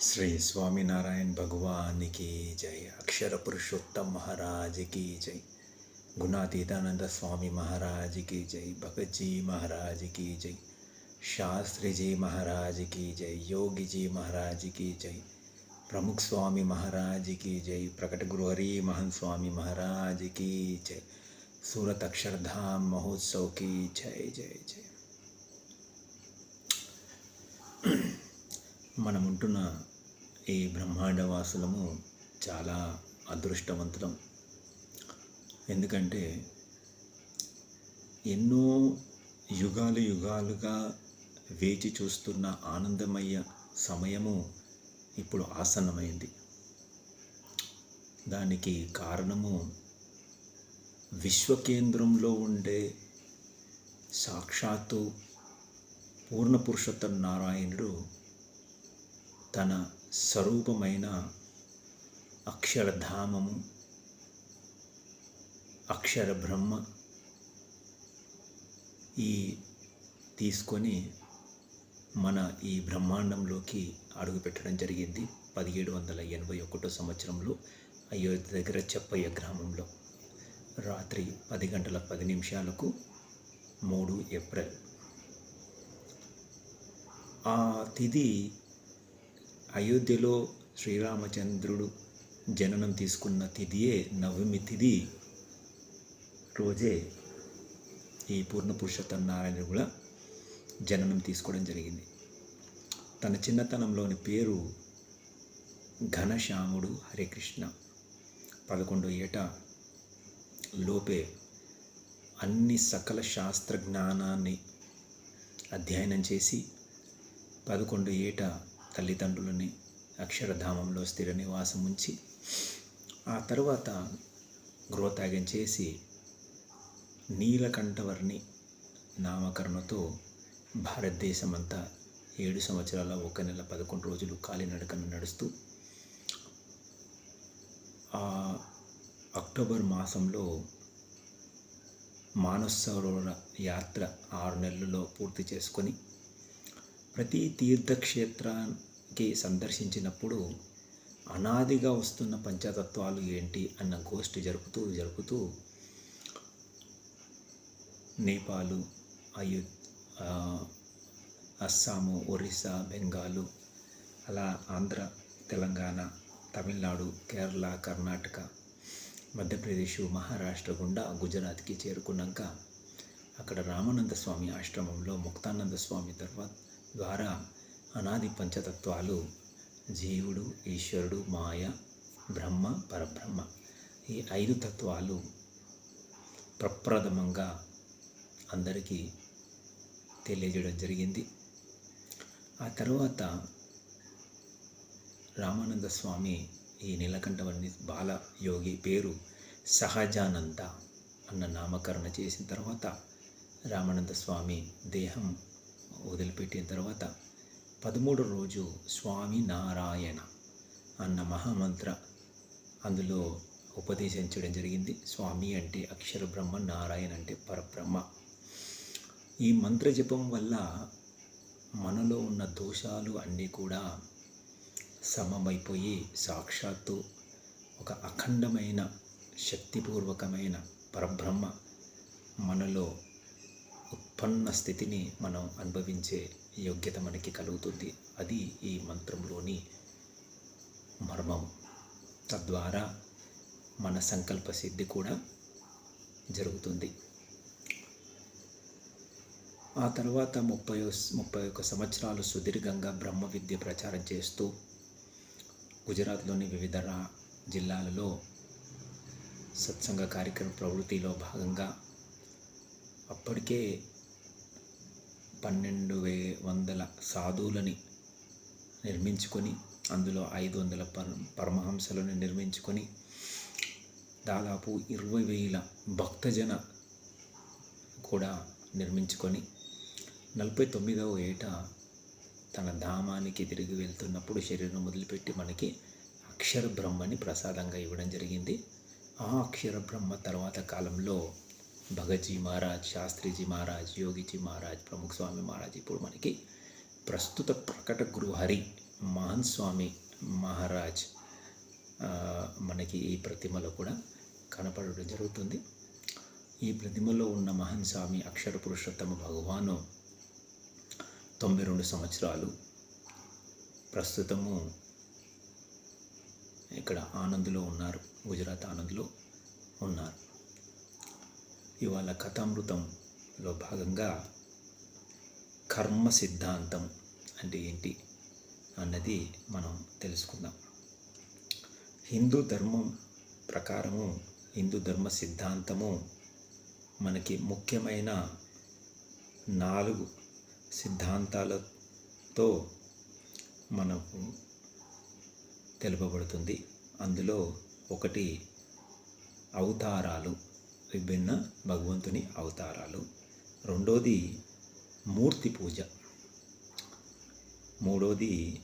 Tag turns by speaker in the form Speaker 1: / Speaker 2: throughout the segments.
Speaker 1: श्री स्वामीनारायण भगवान की जय। अक्षर पुरुषोत्तम महाराज की जय। गुणातीतानंद स्वामी महाराज की जय। भगत जी महाराज की जय। शास्त्री जी महाराज की जय। योगी जी महाराज की जय। प्रमुख स्वामी महाराज की जय। प्रकट गुरु हरि महन स्वामी महाराज की जय। सूरत अक्षरधाम महोत्सव की जय जय जय। మనం ఉంటున్న ఈ బ్రహ్మాండవాసులము చాలా అదృష్టవంతులం. ఎందుకంటే ఎన్నో యుగాలు యుగాలుగా వేచి చూస్తున్న ఆనందమయ్య సమయము ఇప్పుడు ఆసన్నమైంది. దానికి కారణము విశ్వకేంద్రంలో ఉండే సాక్షాత్తు పూర్ణ పురుషోత్తం నారాయణుడు తన స్వరూపమైన అక్షరధామము అక్షర బ్రహ్మ ఈ తీసుకొని మన ఈ బ్రహ్మాండంలోకి అడుగుపెట్టడం జరిగింది పదిహేడు వందల ఎనభై ఒకటో సంవత్సరంలో అయోధ్య దగ్గర చెప్పయ్య గ్రామంలో. రాత్రి పది గంటల పది నిమిషాలకు మూడు ఏప్రిల్. ఆ తిథి అయోధ్యలో శ్రీరామచంద్రుడు జననం తీసుకున్న తిథియే నవమి తిథి. రోజే ఈ పూర్ణ పురుషోత్తం నారాయణ కూడా జననం తీసుకోవడం జరిగింది. తన చిన్నతనంలోని పేరు ఘనశ్యాముడు హరికృష్ణ. పదకొండో ఏట లోపే అన్ని సకల శాస్త్ర జ్ఞానాన్ని అధ్యయనం చేసి పదకొండు ఏట తల్లిదండ్రులని అక్షరధామంలో స్థిర నివాసం ఉంచి ఆ తర్వాత గృహత్యాగం చేసి నీలకంఠవర్ణి నామకరణతో భారతదేశమంతా ఏడు సంవత్సరాల ఒక నెల పదకొండు రోజులు కాలినడకన నడుస్తూ ఆ అక్టోబర్ మాసంలో మానసరోవర యాత్ర ఆరు నెలల్లో పూర్తి చేసుకొని ప్రతి తీర్థక్షేత్రానికి సందర్శించినప్పుడు అనాదిగా వస్తున్న పంచతత్వాలు ఏంటి అన్న గోష్ఠి జరుపుతూ జరుపుతూ నేపాలు అయు అస్సాము ఒరిస్సా బెంగాలు అలా ఆంధ్ర తెలంగాణ తమిళనాడు కేరళ కర్ణాటక మధ్యప్రదేశ్ మహారాష్ట్ర గుండా గుజరాత్కి చేరుకున్నాక అక్కడ రామానంద స్వామి ఆశ్రమంలో ముక్తానంద స్వామి తర్వాత ద్వారా అనాది పంచతత్వాలు జీవుడు ఈశ్వరుడు మాయ బ్రహ్మ పరబ్రహ్మ. ఈ ఐదు తత్వాలు ప్రప్రథమంగా అందరికీ తెలియజేయడం జరిగింది. ఆ తర్వాత రామానంద స్వామి ఈ నీలకంఠవర్ణి బాల యోగి పేరు సహజానంద అన్న నామకరణ చేసిన తర్వాత రామానంద స్వామి దేహం వదిలిపెట్టిన తర్వాత పదమూడు రోజు స్వామి నారాయణ అన్న మహామంత్ర. అందులో ఉపదేశించడం జరిగింది. స్వామి అంటే అక్షర బ్రహ్మ నారాయణ అంటే పరబ్రహ్మ. ఈ మంత్ర జపం వల్ల మనలో ఉన్న దోషాలు అన్నీ కూడా సమమైపోయి సాక్షాత్తు ఒక అఖండమైన శక్తిపూర్వకమైన పరబ్రహ్మ మనలో ఉత్పన్న స్థితిని మనం అనుభవించే యోగ్యత మనకి కలుగుతుంది. అది ఈ మంత్రంలోని మర్మం. తద్వారా మన సంకల్ప సిద్ధి కూడా జరుగుతుంది. ఆ తర్వాత ముప్పై ముప్పై ఒక్క సంవత్సరాలు సుదీర్ఘంగా బ్రహ్మ విద్య ప్రచారం చేస్తూ గుజరాత్లోని వివిధ రా జిల్లాలలో సత్సంగ కార్యక్రమ ప్రవృత్తిలో భాగంగా అప్పటికే పన్నెండు వే వందల సాధువులని నిర్మించుకొని అందులో ఐదు వందల పర పరమహంసలను నిర్మించుకొని దాదాపు ఇరవై వేల భక్తజన కూడా నిర్మించుకొని నలభై తొమ్మిదవ ఏట తన ధామానికి తిరిగి వెళ్తున్నప్పుడు శరీరం వదిలిపెట్టి మనకి అక్షర బ్రహ్మని ప్రసాదంగా ఇవ్వడం జరిగింది. ఆ అక్షర బ్రహ్మ తర్వాత కాలంలో భగత్జీ మహారాజ్ శాస్త్రిజీ మహారాజ్ యోగిజీ మహారాజ్ ప్రముఖ స్వామి మహారాజ్ ఇప్పుడు మనకి ప్రస్తుత ప్రకట గురుహరి మహాన్ మహన్ స్వామి మహారాజ్ మనకి ఈ ప్రతిమలో కూడా కనపడడం జరుగుతుంది. ఈ ప్రతిమలో ఉన్న మహన్ స్వామి అక్షర పురుషోత్తమ భగవాను తొంభై రెండు సంవత్సరాలు ప్రస్తుతము ఇక్కడ ఆనంద్లో ఉన్నారు గుజరాత్ ఆనంద్లో ఉన్నారు. ఇవాళ కథామృతంలో భాగంగా కర్మ సిద్ధాంతం అంటే ఏంటి అన్నది మనం తెలుసుకుందాం. హిందూ ధర్మం ప్రకారము హిందూ ధర్మ సిద్ధాంతము మనకి ముఖ్యమైన నాలుగు సిద్ధాంతాలతో మనకు తెలుపబడుతుంది. అందులో ఒకటి అవతారాలు విభిన్న భగవంతుని అవతారాలు. రెండోది మూర్తి పూజ. మూడోది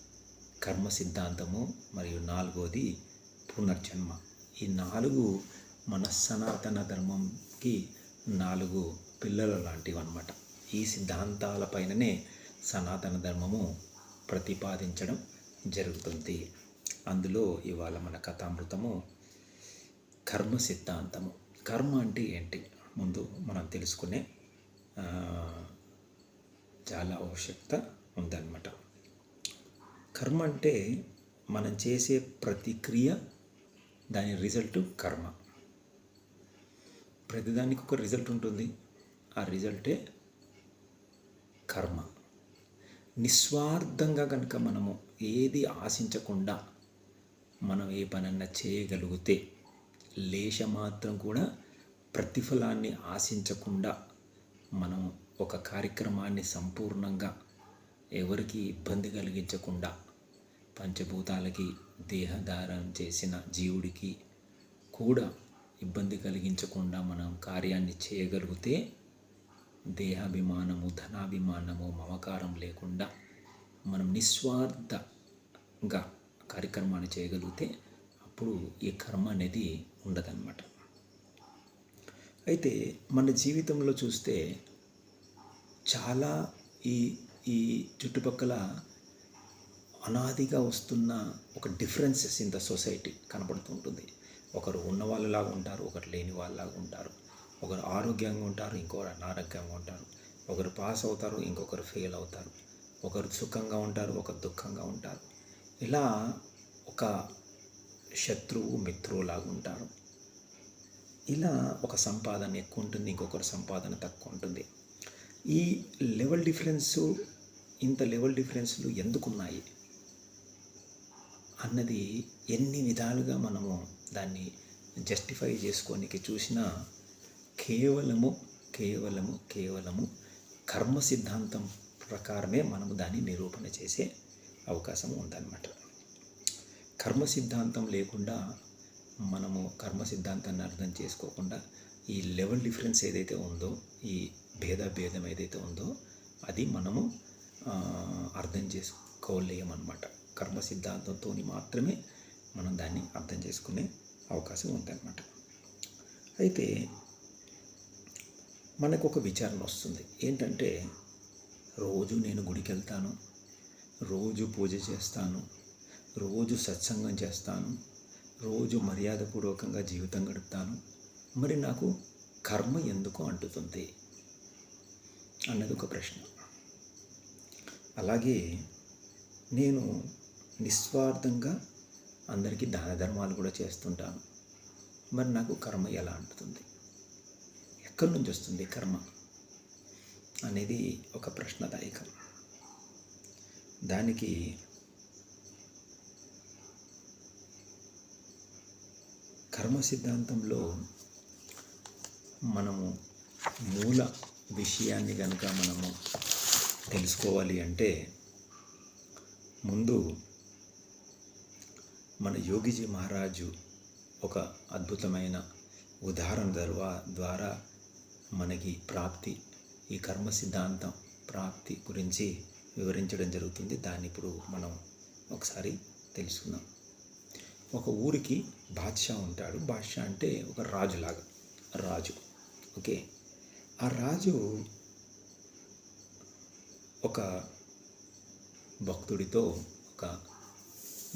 Speaker 1: కర్మ సిద్ధాంతము మరియు నాలుగోది పునర్జన్మ. ఈ నాలుగు మన సనాతన ధర్మంకి నాలుగు పిల్లలు లాంటివి అన్నమాట ఈ సిద్ధాంతాలపైననే సనాతన ధర్మము ప్రతిపాదించడం జరుగుతుంది. అందులో ఇవాళ మన కథామృతము కర్మ సిద్ధాంతము. కర్మ అంటే ఏంటి? ముందు మనం తెలుసుకునే చాలా ఆవశ్యకత ఉందన్నమాట. కర్మ అంటే మనం చేసే ప్రతి క్రియ దాని రిజల్ట్ కర్మ. ప్రతిదానికి ఒక రిజల్ట్ ఉంటుంది. ఆ రిజల్టే కర్మ. నిస్వార్థంగా కనుక మనము ఏది ఆశించకుండా మనం ఏ పనన్నా చేయగలిగితే లేశ మాత్రం కూడా ప్రతిఫలాన్ని ఆశించకుండా మనం ఒక కార్యక్రమాన్ని సంపూర్ణంగా ఎవరికి ఇబ్బంది కలిగించకుండా పంచభూతాలకి దేహధారం చేసిన జీవుడికి కూడా ఇబ్బంది కలిగించకుండా మనం కార్యాన్ని చేయగలిగితే దేహాభిమానము ధనాభిమానము మమకారం లేకుండా మనం నిస్వార్థంగా కార్యక్రమాన్ని చేయగలిగితే అప్పుడు ఈ కర్మ అనేది ఉండదన్నమాట. అయితే మన జీవితంలో చూస్తే చాలా ఈ ఈ చుట్టుపక్కల అనాదిగా వస్తున్న ఒక డిఫరెన్సెస్ ఇన్ ద సొసైటీ కనపడుతూ ఉంటుంది. ఒకరు ఉన్న వాళ్ళలాగా ఉంటారు ఒకరు లేని వాళ్ళలాగా ఉంటారు. ఒకరు ఆరోగ్యంగా ఉంటారు ఇంకొకరు అనారోగ్యంగా ఉంటారు. ఒకరు పాస్ అవుతారు ఇంకొకరు ఫెయిల్ అవుతారు. ఒకరు సుఖంగా ఉంటారు ఒకరు దుఃఖంగా ఉంటారు. ఇలా ఒక శత్రువు మిత్రువులాగా ఉంటారు ఇలా ఒక సంపాదన ఎక్కువ ఉంటుంది ఇంకొకరి సంపాదన తక్కువ ఉంటుంది ఈ లెవెల్ డిఫరెన్స్ ఇంత లెవెల్ డిఫరెన్స్లు ఎందుకున్నాయి? అన్నది ఎన్ని విధాలుగా మనము దాన్ని జస్టిఫై చేసుకోనికి చూసినా కేవలము కేవలము కేవలము కర్మ సిద్ధాంతం ప్రకారమే మనము దాన్ని నిరూపణ చేసే అవకాశం ఉందన్నమాట. కర్మ సిద్ధాంతం లేకుండా మనము కర్మ సిద్ధాంతాన్ని అర్థం చేసుకోకుండా ఈ లెవెల్ డిఫరెన్స్ ఏదైతే ఉందో ఈ భేద భేదం ఏదైతే ఉందో అది మనము అర్థం చేసుకోలేమన్నమాట. కర్మ సిద్ధాంతంతో మాత్రమే మనం దాన్ని అర్థం చేసుకునే అవకాశం ఉందన్నమాట. అయితే మనకు ఒక విచారణ వస్తుంది. ఏంటంటే రోజు నేను గుడికి వెళ్తాను రోజు పూజ చేస్తాను రోజు సత్సంగం చేస్తాను. రోజు మర్యాదపూర్వకంగా జీవితం గడుపుతాను. మరి నాకు కర్మ ఎందుకు అంటుతుంది? అన్నది ఒక ప్రశ్న. అలాగే నేను నిస్వార్థంగా అందరికీ దాన ధర్మాలు కూడా చేస్తుంటాను. మరి నాకు కర్మ ఎలా అంటుతుంది? ఎక్కడి నుంచి వస్తుంది కర్మ? అనేది ఒక ప్రశ్నదాయకం. దానికి కర్మ సిద్ధాంతంలో మనము మూల విషయాన్ని కనుక మనము తెలుసుకోవాలి అంటే ముందు మన యోగిజీ మహారాజు ఒక అద్భుతమైన ఉదాహరణ ద్వారా ద్వారా మనకి ప్రాప్తి ఈ కర్మ సిద్ధాంతం ప్రాప్తి గురించి వివరించడం జరుగుతుంది. దాన్ని ఇప్పుడు మనం ఒకసారి తెలుసుకుందాం. ఒక ఊరికి బాద్షా ఉంటాడు. బాద్షా అంటే ఒక రాజులాగా రాజు. ఓకే? ఆ రాజు ఒక భక్తుడితో ఒక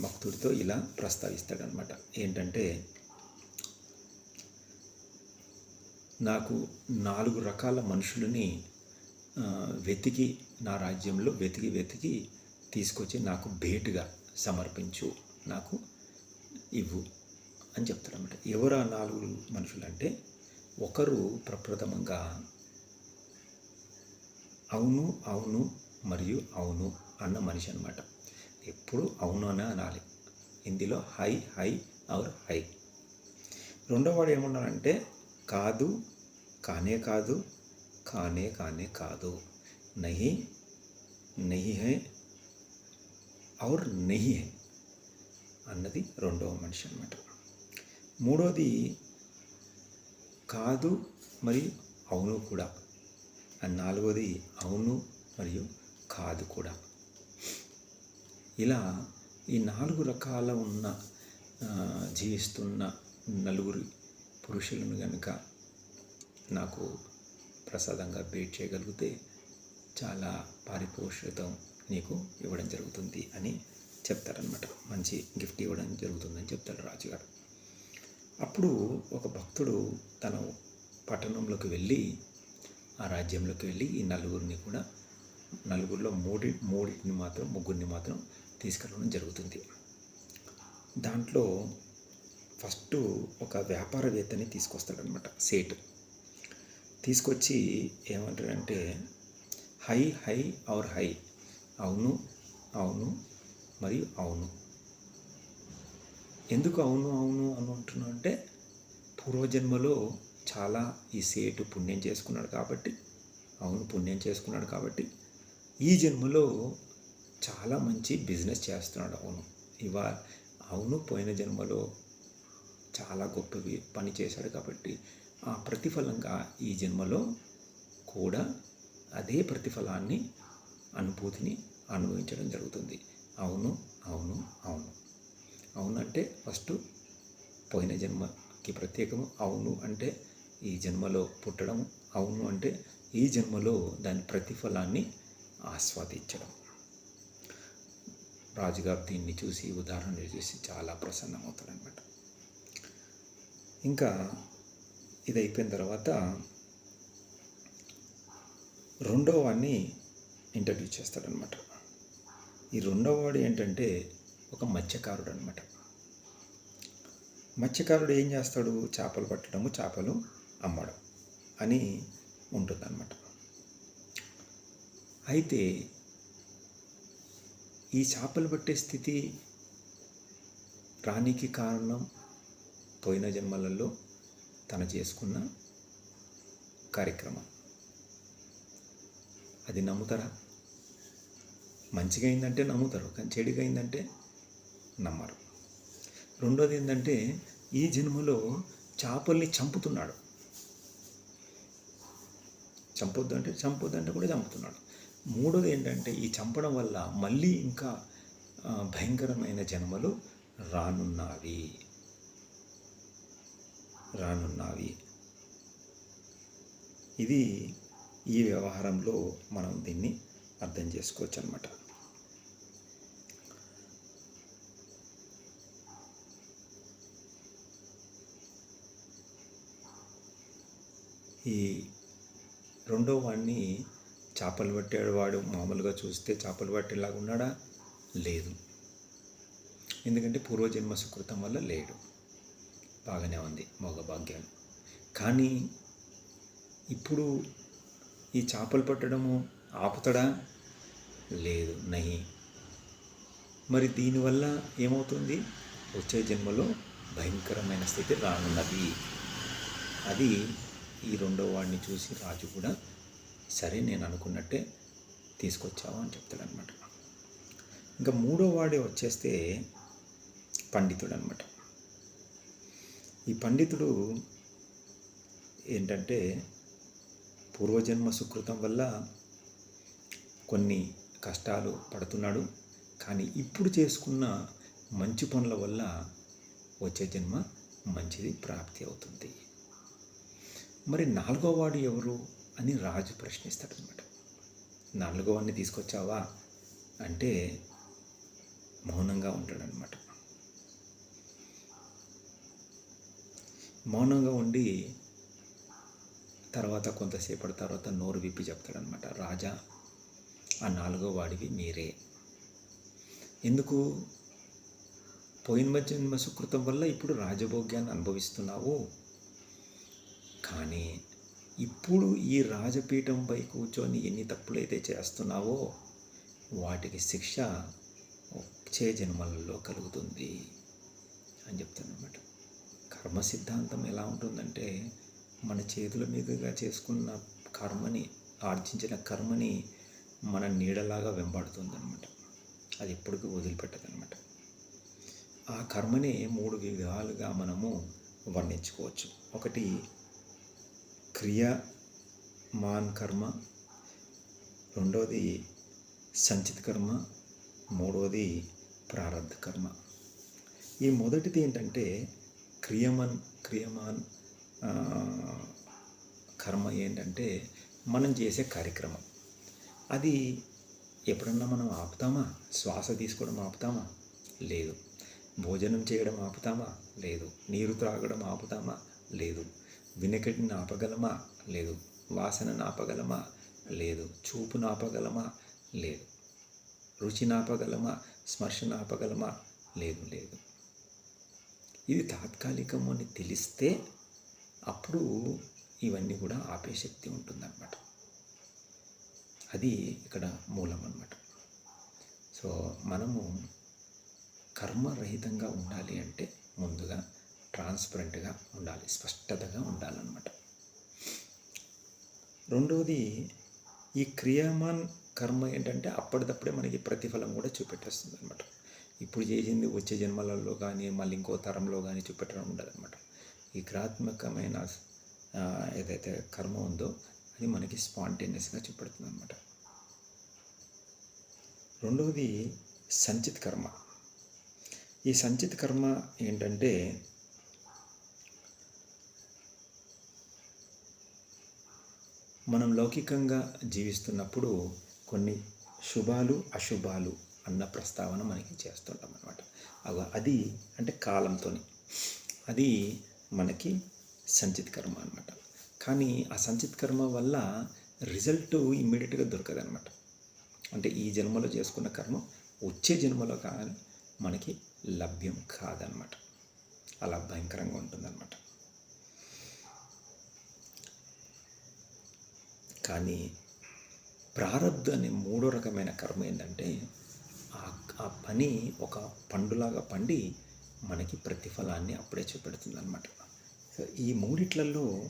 Speaker 1: భక్తుడితో ఇలా ప్రస్తావిస్తాడనమాట. ఏంటంటే నాకు నాలుగు రకాల మనుషులని వెతికి నా రాజ్యంలో వెతికి వెతికి తీసుకొచ్చి నాకు భేటుగా సమర్పించు. నాకు ఇవ్వు అని చెప్తాడనమాట ఎవరు ఆ నాలుగు మనుషులంటే ఒకరు ప్రప్రథమంగా అవును అవును మరియు అవును అన్న మనిషి అనమాట ఎప్పుడు అవును అనే అనాలి. హిందీలో హై హై ఆర్ హై. రెండో వాడు ఏమన్నాడంటే కాదు కానే కాదు కానే కానే కాదు. నహి నహి హై ఔర్ నహి హై. అన్నది రెండవ మనిషి అనమాట మూడోది కాదు మరియు అవును కూడా. అండ్ నాలుగోది అవును మరియు కాదు కూడా. ఇలా ఈ నాలుగు రకాల ఉన్న జీవిస్తున్న నలుగురు పురుషులను కనుక నాకు ప్రసాదంగా భేట్ చేయగలిగితే చాలా పారిపోషితం నీకు ఇవ్వడం జరుగుతుంది అని చెప్తారనమాట మంచి గిఫ్ట్ ఇవ్వడం జరుగుతుందని చెప్తాడు రాజుగారు. అప్పుడు ఒక భక్తుడు తన పట్టణంలోకి వెళ్ళి ఆ రాజ్యంలోకి వెళ్ళి ఈ నలుగురిని కూడా నలుగురిలో మూడి మూడింటిని మాత్రం ముగ్గురిని మాత్రం తీసుకెళ్ళడం జరుగుతుంది. దాంట్లో ఫస్ట్ ఒక వ్యాపారవేత్తని తీసుకొస్తాడనమాట సేట్. తీసుకొచ్చి ఏమంటాడంటే హై హై ఆర్ హై. అవును అవును మరియు అవును. ఎందుకు అవును అవును అని అంటున్నా అంటే పూర్వజన్మలో చాలా ఈ సేటు పుణ్యం చేసుకున్నాడు కాబట్టి అవును పుణ్యం చేసుకున్నాడు కాబట్టి ఈ జన్మలో చాలా మంచి బిజినెస్ చేస్తున్నాడు అవును. ఇవా అవును పోయిన జన్మలో చాలా గొప్ప పని చేశాడు కాబట్టి ఆ ప్రతిఫలంగా ఈ జన్మలో కూడా అదే ప్రతిఫలాన్ని అనుభూతిని అనుభవించడం జరుగుతుంది. అవును అవును అవును. అవునంటే ఫస్ట్ పోయిన జన్మకి ప్రత్యేకము అవును అంటే ఈ జన్మలో పుట్టడం అవును అంటే ఈ జన్మలో దాని ప్రతిఫలాన్ని ఆస్వాదించడం. రాజుగారు దీన్ని చూసి ఉదాహరణ చూసి చాలా ప్రసన్నమవుతాడనమాట ఇంకా ఇది అయిపోయిన తర్వాత రెండో వాడిని ఇంటర్వ్యూ చేస్తాడనమాట ఈ రెండవ వాడు ఏంటంటే ఒక మత్స్యకారుడు అనమాట మత్స్యకారుడు ఏం చేస్తాడు? చేపలు పట్టడము చేపలు అమ్మడం అని ఉంటుందన్నమాట. అయితే ఈ చేపలు పట్టే స్థితి రానికి కారణం పోయిన జన్మలలో తను చేసుకున్న కార్యక్రమం. అది నమ్ముతారా? మంచిగా అయిందంటే నమ్ముతారు కానీ చెడుగా అయిందంటే నమ్మరు. రెండోది ఏంటంటే ఈ జన్మలో చేపల్ని చంపుతున్నాడు. చంపొద్దు అంటే చంపొద్దు అంటే కూడా చంపుతున్నాడు. మూడోది ఏంటంటే ఈ చంపడం వల్ల మళ్ళీ ఇంకా భయంకరమైన జన్మలు రానున్నవి. రానున్నవి. ఇది ఈ వ్యవహారంలో మనం దీన్ని అర్థం చేసుకోవచ్చు అనమాట ఈ రెండో వాడిని చేపలు పట్టాడు వాడు. మామూలుగా చూస్తే చేపలు పట్టేలాగా ఉన్నాడా? లేదు. ఎందుకంటే పూర్వజన్మ సుకృతం వల్ల లేడు. బాగానే ఉంది మగ భాగ్యం. కానీ ఇప్పుడు ఈ చేపలు పట్టడము ఆపుతాడా? లేదు నహి. మరి దీనివల్ల ఏమవుతుంది? వచ్చే జన్మలో భయంకరమైన స్థితి రానున్నది. అది ఈ రెండో వాడిని చూసి రాజు కూడా సరే నేను అనుకున్నట్టే తీసుకొచ్చావు అని చెప్తాడనమాట ఇంకా మూడో వాడే వచ్చేస్తే పండితుడు అనమాట ఈ పండితుడు ఏంటంటే పూర్వజన్మ సుకృతం వల్ల కొన్ని కష్టాలు పడుతున్నాడు. కానీ ఇప్పుడు చేసుకున్న మంచి పనుల వల్ల వచ్చే జన్మ మంచిది ప్రాప్తి అవుతుంది. మరి నాలుగో వాడు ఎవరు అని రాజు ప్రశ్నిస్తాడనమాట నాలుగో వాడిని తీసుకొచ్చావా అంటే మౌనంగా ఉంటాడనమాట మౌనంగా ఉండి తర్వాత కొంతసేపటి తర్వాత నోరు విప్పి చెప్తాడనమాట రాజా ఆ నాలుగో వాడివి మీరే. ఎందుకు? పోయిన జన్మ సుకృతం వల్ల ఇప్పుడు రాజభోగ్యాన్ని అనుభవిస్తున్నావు. కానీ ఇప్పుడు ఈ రాజపీఠంపై కూర్చొని ఎన్ని తప్పులైతే చేస్తున్నావో వాటికి శిక్ష వచ్చే జన్మలలో కలుగుతుంది అని చెప్తానమాట కర్మ సిద్ధాంతం ఎలా ఉంటుందంటే మన చేతుల మీదుగా చేసుకున్న కర్మని ఆర్జించిన కర్మని మన నీడలాగా వెంబడుతుందన్నమాట. అది ఎప్పటికీ వదిలిపెట్టదనమాట ఆ కర్మనే మూడు విధాలుగా మనము వర్ణించుకోవచ్చు. ఒకటి క్రియామాన్ కర్మ రెండవది సంచిత కర్మ మూడవది ప్రారంధ కర్మ. ఈ మొదటిది ఏంటంటే క్రియమన్ క్రియమాన్ కర్మ ఏంటంటే మనం చేసే కార్యక్రమం. అది ఎప్పుడన్నా మనం ఆపుతామా? శ్వాస తీసుకోవడం ఆపుతామా? లేదు. భోజనం చేయడం ఆపుతామా? లేదు. నీరు త్రాగడం ఆపుతామా? లేదు. వినకటిని ఆపగలమా లేదు. వాసన ఆపగలమా లేదు. చూపు నాపగలమా? లేదు. రుచి ఆపగలమా స్మర్శ ఆపగలమా లేదు లేదు. ఇది తాత్కాలికం అని తెలిస్తే అప్పుడు ఇవన్నీ కూడా ఆపే శక్తి ఉంటుందన్నమాట. అది ఇక్కడ మూలం అన్నమాట. సో మనము కర్మరహితంగా ఉండాలి అంటే ముందుగా ట్రాన్స్పరెంట్గా ఉండాలి స్పష్టతగా ఉండాలన్నమాట. రెండవది ఈ క్రియామాన్ కర్మ ఏంటంటే అప్పటిదప్పుడే మనకి ప్రతిఫలం కూడా చూపెట్టేస్తుంది అనమాట ఇప్పుడు చేసింది వచ్చే జన్మలలో కానీ మళ్ళీ ఇంకో తరంలో కానీ చూపెట్టడం ఉండదు అనమాట ఈ క్రియాత్మకమైన ఏదైతే కర్మ ఉందో అది మనకి స్పాంటేనియస్గా చూపెడుతుంది అనమాట రెండవది సంచిత్ కర్మ. ఈ సంచిత్ కర్మ ఏంటంటే మనం లౌకికంగా జీవిస్తున్నప్పుడు కొన్ని శుభాలు అశుభాలు అన్న ప్రస్తావన మనకి చేస్తుంటాం అనమాట అది అంటే కాలంతో అది మనకి సంచిత్ కర్మ అనమాట కానీ ఆ సంచిత్ కర్మ వల్ల రిజల్ట్ ఇమ్మీడియట్గా దొరకదనమాట అంటే ఈ జన్మలో చేసుకున్న కర్మ వచ్చే జన్మలో కానీ మనకి లభ్యం కాదనమాట అలా భయంకరంగా ఉంటుందన్నమాట. కానీ ప్రారంధ అనే మూడో రకమైన కర్మ ఏంటంటే ఆ ఆ పని ఒక పండులాగా పండి మనకి ప్రతిఫలాన్ని అప్పుడే చూపెడుతుంది అనమాట సో ఈ మూడిట్లలో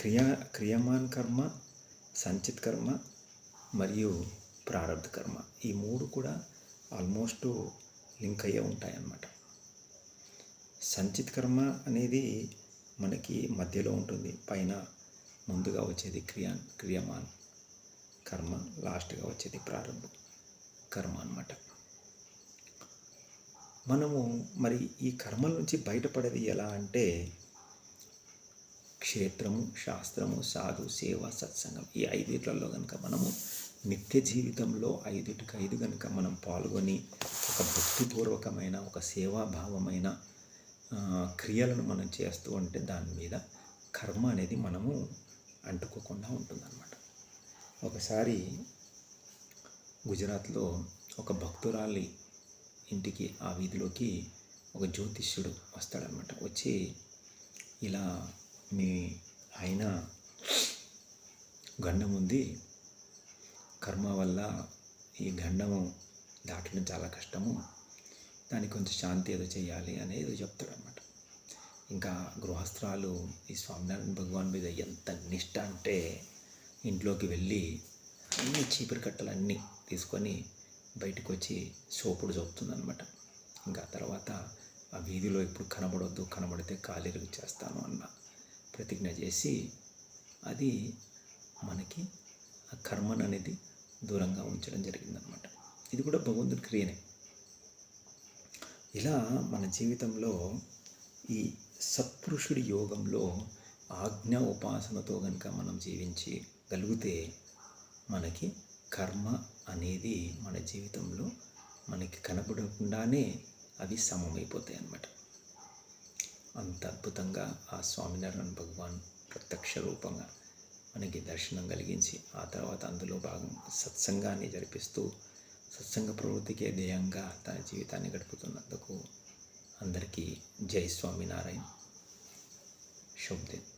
Speaker 1: క్రియా క్రియమాన్ కర్మ సంచిత్ కర్మ మరియు ప్రారంధ కర్మ ఈ మూడు కూడా ఆల్మోస్ట్ లింక్ అయ్యే ఉంటాయన్నమాట. సంచిత్ కర్మ అనేది మనకి మధ్యలో ఉంటుంది. పైన ముందుగా వచ్చేది క్రియా క్రియమాన్ కర్మ లాస్ట్గా వచ్చేది ప్రారంభం కర్మ అన్నమాట మనము మరి ఈ కర్మల నుంచి బయటపడేది ఎలా అంటే క్షేత్రము శాస్త్రము సాధు సేవ సత్సంగం ఈ ఐదుట్లలో కనుక మనము నిత్య జీవితంలో ఐదుటికి ఐదు కనుక మనం పాల్గొని ఒక భక్తిపూర్వకమైన ఒక సేవాభావమైన క్రియలను మనం చేస్తూ ఉంటే దాని మీద కర్మ అనేది మనము అంటుకోకుండా ఉంటుందన్నమాట. ఒకసారి గుజరాత్లో ఒక భక్తురాలి ఇంటికి ఆ వీధిలోకి ఒక జ్యోతిష్యుడు వస్తాడనమాట వచ్చి ఇలా మీ ఆయన గండం ఉంది. కర్మ వల్ల ఈ గండము దాటడం చాలా కష్టము. దానికి కొంచెం శాంతి ఏదో చేయాలి అనేది చెప్తాడనమాట ఇంకా గృహస్థాలు ఈ స్వామినారాయణ భగవాన్ మీద ఎంత నిష్ట అంటే ఇంట్లోకి వెళ్ళి అన్ని చీపురు కట్టలు అన్నీ తీసుకొని బయటకు వచ్చి సోపుడు చూపుతుందనమాట ఇంకా తర్వాత ఆ వీధిలో ఇప్పుడు కనబడొద్దు కనబడితే ఖాళీలు చేస్తాను అన్న ప్రతిజ్ఞ చేసి అది మనకి ఆ కర్మను అనేది దూరంగా ఉంచడం జరిగిందనమాట ఇది కూడా భగవంతుడి క్రియనే. ఇలా మన జీవితంలో ఈ సత్పురుషుడి యోగంలో ఆజ్ఞ ఉపాసనతో కనుక మనం జీవించి గలిగితే మనకి కర్మ అనేది మన జీవితంలో మనకి కనపడకుండానే అవి సమమైపోతాయి అన్నమాట. అంత అద్భుతంగా ఆ స్వామినారాయణ భగవాన్ ప్రత్యక్ష రూపంగా మనకి దర్శనం కలిగించి ఆ తర్వాత అందులో భాగం సత్సంగాన్ని జరిపిస్తూ సత్సంగ ప్రవృత్తికే ధ్యేయంగా తన జీవితాన్ని గడుపుతున్నందుకు అందరికీ జై స్వామినారాయణ. శుభదిన్.